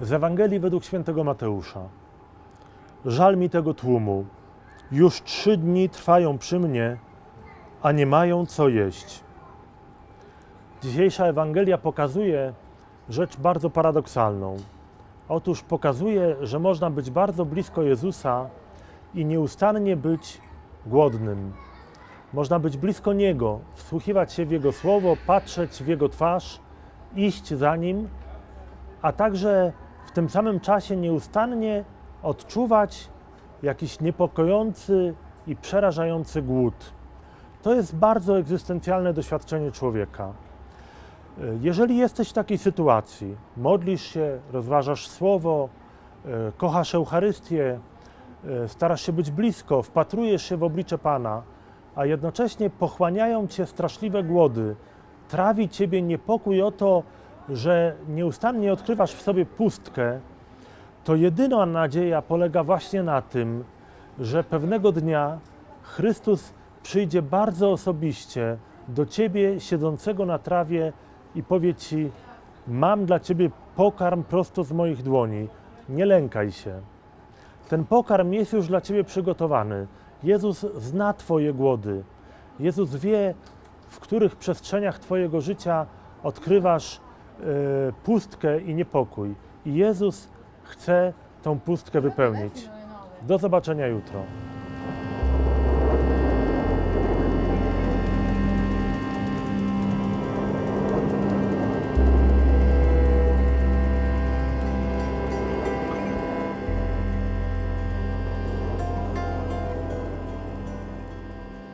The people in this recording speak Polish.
Z Ewangelii według świętego Mateusza. Żal mi tego tłumu. Już trzy dni trwają przy mnie, a nie mają co jeść. Dzisiejsza Ewangelia pokazuje rzecz bardzo paradoksalną. Otóż pokazuje, że można być bardzo blisko Jezusa i nieustannie być głodnym. Można być blisko Niego, wsłuchiwać się w Jego słowo, patrzeć w Jego twarz, iść za Nim, a także tym samym czasie nieustannie odczuwać jakiś niepokojący i przerażający głód. To jest bardzo egzystencjalne doświadczenie człowieka. Jeżeli jesteś w takiej sytuacji, modlisz się, rozważasz słowo, e, kochasz Eucharystię, e, starasz się być blisko, wpatrujesz się w oblicze Pana, a jednocześnie pochłaniają cię straszliwe głody, trawi ciebie niepokój o to, że nieustannie odkrywasz w sobie pustkę, to jedyna nadzieja polega właśnie na tym, że pewnego dnia Chrystus przyjdzie bardzo osobiście do ciebie siedzącego na trawie i powie ci: Mam dla ciebie pokarm prosto z moich dłoni, nie lękaj się. Ten pokarm jest już dla ciebie przygotowany. Jezus zna Twoje głody. Jezus wie, w których przestrzeniach Twojego życia odkrywasz pustkę i niepokój. I Jezus chce tą pustkę wypełnić. Do zobaczenia jutro.